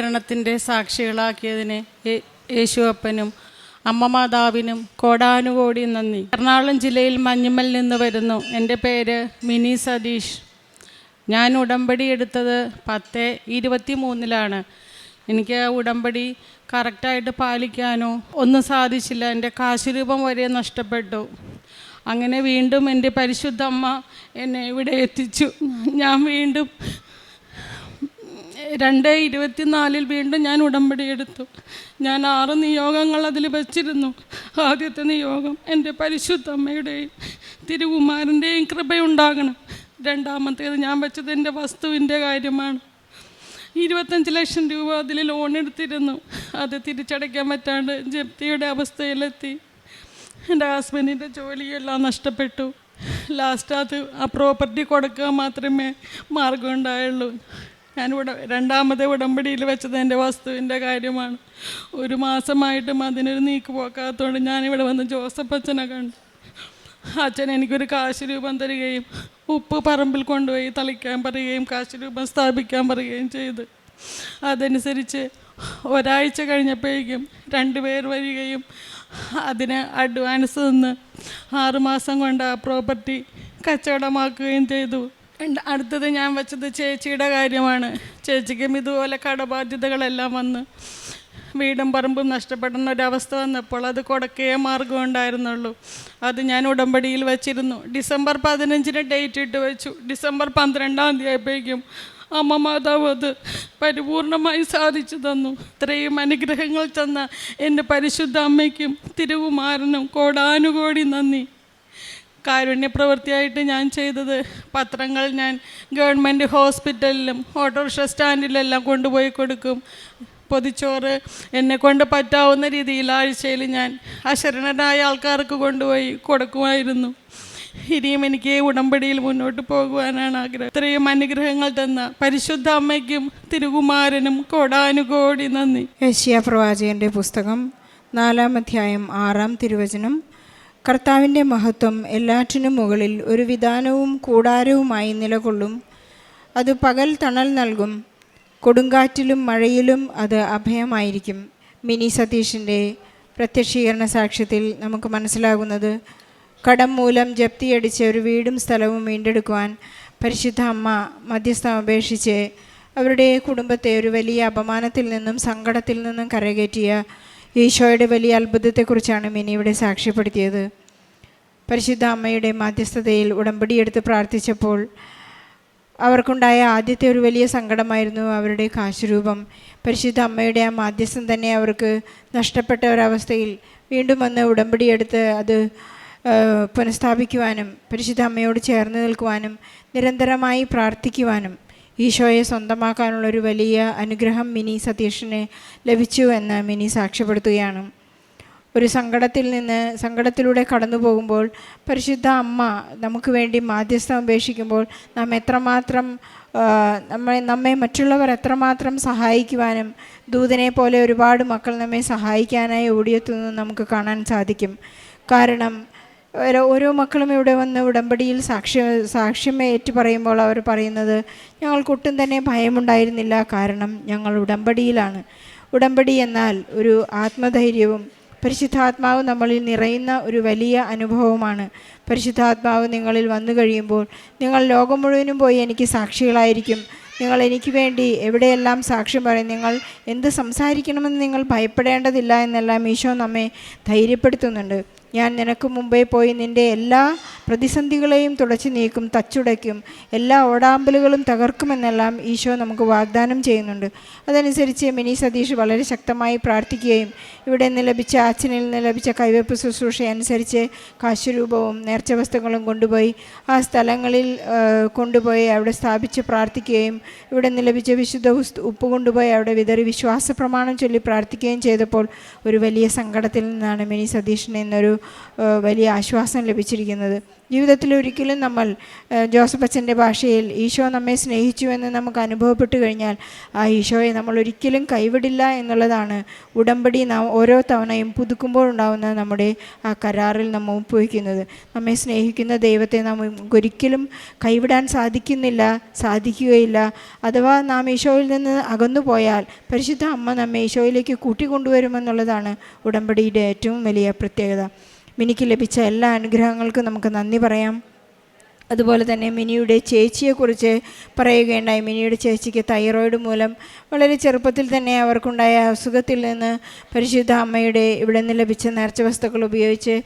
നവീകരണത്തിന്റെ സാക്ഷികളാക്കിയതിന് യേശുവപ്പനും അമ്മ മാതാവിനും കോടാനുകോടി നന്ദി. എറണാകുളം ജില്ലയിൽ മഞ്ഞുമൽ നിന്ന് വരുന്നു. എന്റെ പേര് മിനി സതീഷ്. ഞാൻ ഉടമ്പടി എടുത്തത് പത്ത് ഇരുപത്തി മൂന്നിലാണ് എനിക്ക് ആ ഉടമ്പടി കറക്റ്റായിട്ട് പാലിക്കാനോ ഒന്നും സാധിച്ചില്ല. എന്റെ കാശുരൂപം വരെ നഷ്ടപ്പെട്ടു. അങ്ങനെ വീണ്ടും എന്റെ പരിശുദ്ധമ്മ എന്നെ ഇവിടെ എത്തിച്ചു. ഞാൻ വീണ്ടും രണ്ട് ഇരുപത്തിനാലിൽ വീണ്ടും ഞാൻ ഉടമ്പടി എടുത്തു. ഞാൻ ആറ് നിയോഗങ്ങൾ അതിൽ വച്ചിരുന്നു. ആദ്യത്തെ നിയോഗം എന്റെ പരിശുദ്ധ അമ്മയുടെയും തിരുകുമാരന്റെയും കൃപയുണ്ടാകണം. രണ്ടാമത്തേത് ഞാൻ വെച്ചത് എന്റെ വസ്തുവിന്റെ കാര്യമാണ്. ഇരുപത്തഞ്ച് ലക്ഷം രൂപ അതിൽ ലോൺ എടുത്തിരുന്നു. അത് തിരിച്ചടയ്ക്കാൻ പറ്റാണ്ട് ജപ്തിയുടെ അവസ്ഥയിലെത്തി. എന്റെ ഹസ്ബൻഡിന്റെ ജോലിയെല്ലാം നഷ്ടപ്പെട്ടു. ലാസ്റ്റ് അത് ആ പ്രോപ്പർട്ടി കൊടുക്കുക മാത്രമേ മാർഗം ഉണ്ടായുള്ളൂ. ഞാനിവിടെ രണ്ടാമത്തെ ഉടമ്പടിയിൽ വെച്ചത് എന്റെ വസ്തുവിന്റെ കാര്യമാണ്. ഒരു മാസമായിട്ടും അതിനൊരു നീക്ക് പോക്കാത്തതുകൊണ്ട് ഞാനിവിടെ വന്ന് ജോസഫ് അച്ഛനെ കണ്ടു. അച്ഛൻ എനിക്കൊരു കാശ് രൂപം തരികയും ഉപ്പ് പറമ്പിൽ കൊണ്ടുപോയി തളിക്കാൻ പറയുകയും കാശ് രൂപം സ്ഥാപിക്കാൻ പറയുകയും ചെയ്ത്. അതനുസരിച്ച് ഒരാഴ്ച കഴിഞ്ഞപ്പോഴേക്കും രണ്ടുപേർ വരികയും അതിന് അഡ്വാൻസ് തന്ന് ആറുമാസം കൊണ്ട് ആ പ്രോപ്പർട്ടി കച്ചവടമാക്കുകയും ചെയ്തു. അടുത്തത് ഞാൻ വെച്ചത് ചേച്ചിയുടെ കാര്യമാണ്. ചേച്ചിക്കും ഇതുപോലെ കടബാധ്യതകളെല്ലാം വന്ന് വീടും പറമ്പും നഷ്ടപ്പെടുന്ന ഒരവസ്ഥ വന്നപ്പോൾ അത് കൊടുക്കേ മാർഗം ഉണ്ടായിരുന്നുള്ളൂ. അത് ഞാൻ ഉടമ്പടിയിൽ വെച്ചിരുന്നു. ഡിസംബർ പതിനഞ്ചിന് ഡേറ്റ് ഇട്ട് വെച്ചു. ഡിസംബർ പന്ത്രണ്ടാം തീയതി ആയപ്പോഴേക്കും അമ്മ മാതാവ് അത് പരിപൂർണമായി സാധിച്ചു തന്നു. ഇത്രയും അനുഗ്രഹങ്ങൾ തന്ന എന്റെ പരിശുദ്ധ അമ്മയ്ക്കും തിരുവുമാരനും കോടാനുകോടി നന്ദി. കാരുണ്യ പ്രവൃത്തിയായിട്ട് ഞാൻ ചെയ്തത്. പത്രങ്ങൾ ഞാൻ ഗവൺമെന്റ് ഹോസ്പിറ്റലിലും ഓട്ടോറിക്ഷ സ്റ്റാൻഡിലെല്ലാം കൊണ്ടുപോയി കൊടുക്കും. പൊതിച്ചോറ് എന്നെ കൊണ്ട് പറ്റാവുന്ന രീതിയിൽ ആഴ്ചയിൽ ഞാൻ അശരണരായ ആൾക്കാർക്ക് കൊണ്ടുപോയി കൊടുക്കുമായിരുന്നു. ഇനിയും എനിക്ക് ഉടമ്പടിയിൽ മുന്നോട്ട് പോകുവാനാണ് ആഗ്രഹം. ഇത്രയും അനുഗ്രഹങ്ങൾ തന്ന പരിശുദ്ധ അമ്മയ്ക്കും തിരുകുമാരനും കോടാനുകോടി നന്ദി. യശ്യ പ്രവാചകന്റെ പുസ്തകം നാലാം അധ്യായം ആറാം തിരുവചനം കർത്താവിന്റെ മഹത്വം എല്ലാറ്റിനും മുകളിൽ ഒരു വിധാനവും കൂടാരവുമായി നിലകൊള്ളും. അത് പകൽ തണൽ നൽകും കൊടുങ്കാറ്റിലും മഴയിലും അത് അഭയമായിരിക്കും. മിനി സതീഷിന്റെ പ്രത്യക്ഷീകരണ സാക്ഷ്യത്തിൽ നമുക്ക് മനസ്സിലാകുന്നത് കടം മൂലം ജപ്തിയടിച്ച ഒരു വീടും സ്ഥലവും വീണ്ടെടുക്കുവാൻ പരിശുദ്ധ അമ്മ മധ്യസ്ഥം അപേക്ഷിച്ച് അവരുടെ കുടുംബത്തെ ഒരു വലിയ അപമാനത്തിൽ നിന്നും സങ്കടത്തിൽ നിന്നും കരകയറ്റിയ ഈശോയുടെ വലിയ അത്ഭുതത്തെക്കുറിച്ചാണ് മിനി ഇവിടെ സാക്ഷ്യപ്പെടുത്തിയത്. പരിശുദ്ധ അമ്മയുടെ മാധ്യസ്ഥതയിൽ ഉടമ്പടിയെടുത്ത് പ്രാർത്ഥിച്ചപ്പോൾ അവർക്കുണ്ടായ ആദ്യത്തെ ഒരു വലിയ സങ്കടമായിരുന്നു അവരുടെ കാശുരൂപം. പരിശുദ്ധ അമ്മയുടെ ആ മാധ്യസ്ഥം തന്നെ അവർക്ക് നഷ്ടപ്പെട്ട ഒരവസ്ഥയിൽ വീണ്ടും വന്ന് ഉടമ്പടിയെടുത്ത് അത് പുനഃസ്ഥാപിക്കുവാനും പരിശുദ്ധ അമ്മയോട് ചേർന്ന് നിൽക്കുവാനും നിരന്തരമായി പ്രാർത്ഥിക്കുവാനും ഈശോയെ സ്വന്തമാക്കാനുള്ള ഒരു വലിയ അനുഗ്രഹം മിനി സതീഷിന് ലഭിച്ചു എന്ന് മിനി സാക്ഷ്യപ്പെടുത്തുകയാണ്. ഒരു സങ്കടത്തിൽ നിന്ന് സങ്കടത്തിലൂടെ കടന്നു പോകുമ്പോൾ പരിശുദ്ധ അമ്മ നമുക്ക് വേണ്ടി മാധ്യസ്ഥം അപേക്ഷിക്കുമ്പോൾ നാം എത്രമാത്രം നമ്മെ നമ്മെ മറ്റുള്ളവർ എത്രമാത്രം സഹായിക്കുവാനും ദൂതനെ പോലെ ഒരുപാട് മക്കൾ നമ്മെ സഹായിക്കാനായി ഓടിയെത്തുന്നത് നമുക്ക് കാണാൻ സാധിക്കും. കാരണം ഓരോ മക്കളും ഇവിടെ വന്ന് ഉടമ്പടിയിൽ സാക്ഷ്യ സാക്ഷ്യം ഏറ്റു പറയുമ്പോൾ അവർ പറയുന്നത് ഞങ്ങൾക്കൊട്ടും തന്നെ ഭയമുണ്ടായിരുന്നില്ല കാരണം ഞങ്ങൾ ഉടമ്പടിയിലാണ്. ഉടമ്പടി എന്നാൽ ഒരു ആത്മധൈര്യവും പരിശുദ്ധാത്മാവ് നമ്മളിൽ നിറയുന്ന ഒരു വലിയ അനുഭവമാണ് പരിശുദ്ധാത്മാവ് നിങ്ങളിൽ വന്നു കഴിയുമ്പോൾ നിങ്ങൾ ലോകം മുഴുവനും പോയി എനിക്ക് സാക്ഷികളായിരിക്കും. നിങ്ങൾ എനിക്ക് വേണ്ടി എവിടെയെല്ലാം സാക്ഷ്യം പറയും നിങ്ങൾ എന്ത് സംസാരിക്കണമെന്ന് നിങ്ങൾ ഭയപ്പെടേണ്ടതില്ല എന്നെല്ലാം ഈശോ നമ്മെ ധൈര്യപ്പെടുത്തുന്നുണ്ട്. ഞാൻ നിനക്ക് മുമ്പേ പോയി നിന്റെ എല്ലാ പ്രതിസന്ധികളെയും തുടച്ചു നീക്കും തച്ചുടയ്ക്കും. എല്ലാ ഓടാമ്പലുകളും തകർക്കുമെന്നെല്ലാം ഈശോ നമുക്ക് വാഗ്ദാനം ചെയ്യുന്നുണ്ട്. അതനുസരിച്ച് മിനി സതീഷ് വളരെ ശക്തമായി പ്രാർത്ഥിക്കുകയും ഇവിടെ നിന്ന് ലഭിച്ച അച്ഛനിൽ നിന്ന് ലഭിച്ച കൈവയ്പ് ശുശ്രൂഷ അനുസരിച്ച് കാശുരൂപവും നേർച്ച വസ്തുക്കളും കൊണ്ടുപോയി ആ സ്ഥലങ്ങളിൽ കൊണ്ടുപോയി അവിടെ സ്ഥാപിച്ച് പ്രാർത്ഥിക്കുകയും ഇവിടെ നിന്ന് ലഭിച്ച വിശുദ്ധ ഉപ്പ് കൊണ്ടുപോയി അവിടെ വിതറി വിശ്വാസ പ്രമാണം ചൊല്ലി പ്രാർത്ഥിക്കുകയും ചെയ്തപ്പോൾ ഒരു വലിയ സങ്കടത്തിൽ നിന്നാണ് മിനി സതീഷിനെ ഇന്നൊരു ആ, വലിയ ആശ്വാസം ലഭിച്ചിരിക്കുന്നത്. ജീവിതത്തിൽ ഒരിക്കലും നമ്മൾ ജോസഫ് അച്ഛന്റെ ഭാഷയിൽ ഈശോ നമ്മെ സ്നേഹിച്ചുവെന്ന് നമുക്ക് അനുഭവപ്പെട്ടു കഴിഞ്ഞാൽ ആ ഈശോയെ നമ്മൾ ഒരിക്കലും കൈവിടില്ല എന്നുള്ളതാണ് ഉടമ്പടി നാം ഓരോ തവണയും പുതുക്കുമ്പോഴുണ്ടാവുന്ന നമ്മുടെ ആ കരാറിൽ നമ്മൾ ഒപ്പുവയ്ക്കുന്നത് നമ്മെ സ്നേഹിക്കുന്ന ദൈവത്തെ നമുക്ക് ഒരിക്കലും കൈവിടാൻ സാധിക്കുന്നില്ല സാധിക്കുകയില്ല. അഥവാ നാം ഈശോയിൽ നിന്ന് അകന്നു പോയാൽ പരിശുദ്ധ അമ്മ നമ്മെ ഈശോയിലേക്ക് കൂട്ടിക്കൊണ്ടുവരുമെന്നുള്ളതാണ് ഉടമ്പടിയുടെ ഏറ്റവും വലിയ പ്രത്യേകത. മിനിക്ക് ലഭിച്ച എല്ലാ അനുഗ്രഹങ്ങൾക്കും നമുക്ക് നന്ദി പറയാം. അതുപോലെ തന്നെ മിനിയുടെ ചേച്ചിയെക്കുറിച്ച് പറയുകയുണ്ടായി. മിനിയുടെ ചേച്ചിക്ക് തൈറോയിഡ് മൂലം വളരെ ചെറുപ്പത്തിൽ തന്നെ അവർക്കുണ്ടായ അസുഖത്തിൽ നിന്ന് പരിശുദ്ധ അമ്മയുടെ ഇവിടെ നിന്ന് ലഭിച്ച നേർച്ച വസ്തുക്കൾ ഉപയോഗിച്ച്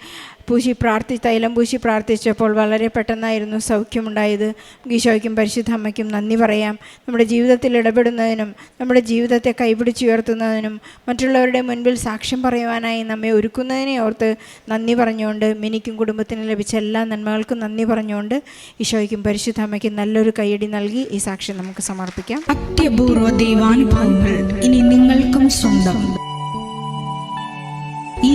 പൂശി പ്രാർത്ഥി തൈലം പൂശി പ്രാർത്ഥിച്ചപ്പോൾ വളരെ പെട്ടെന്നായിരുന്നു സൗഖ്യമുണ്ടായത്. ഈശോയ്ക്കും പരിശുദ്ധ അമ്മയ്ക്കും നന്ദി പറയാം. നമ്മുടെ ജീവിതത്തിൽ ഇടപെടുന്നതിനും നമ്മുടെ ജീവിതത്തെ കൈപിടിച്ചുയർത്തുന്നതിനും മറ്റുള്ളവരുടെ മുൻപിൽ സാക്ഷ്യം പറയുവാനായി നമ്മെ ഒരുക്കുന്നതിനെ ഓർത്ത് നന്ദി പറഞ്ഞുകൊണ്ട് മിനിക്കും കുടുംബത്തിന് ലഭിച്ച എല്ലാ നന്മകൾക്കും നന്ദി പറഞ്ഞുകൊണ്ട് ഈശോയ്ക്കും പരിശുദ്ധ അമ്മയ്ക്കും നല്ലൊരു കൈയടി നൽകി ഈ സാക്ഷ്യം നമുക്ക് സമർപ്പിക്കാം. അത്യപൂർവ ദൈവാനുഭവങ്ങൾ ഇനി നിങ്ങൾക്കും സ്വന്തം. ഈ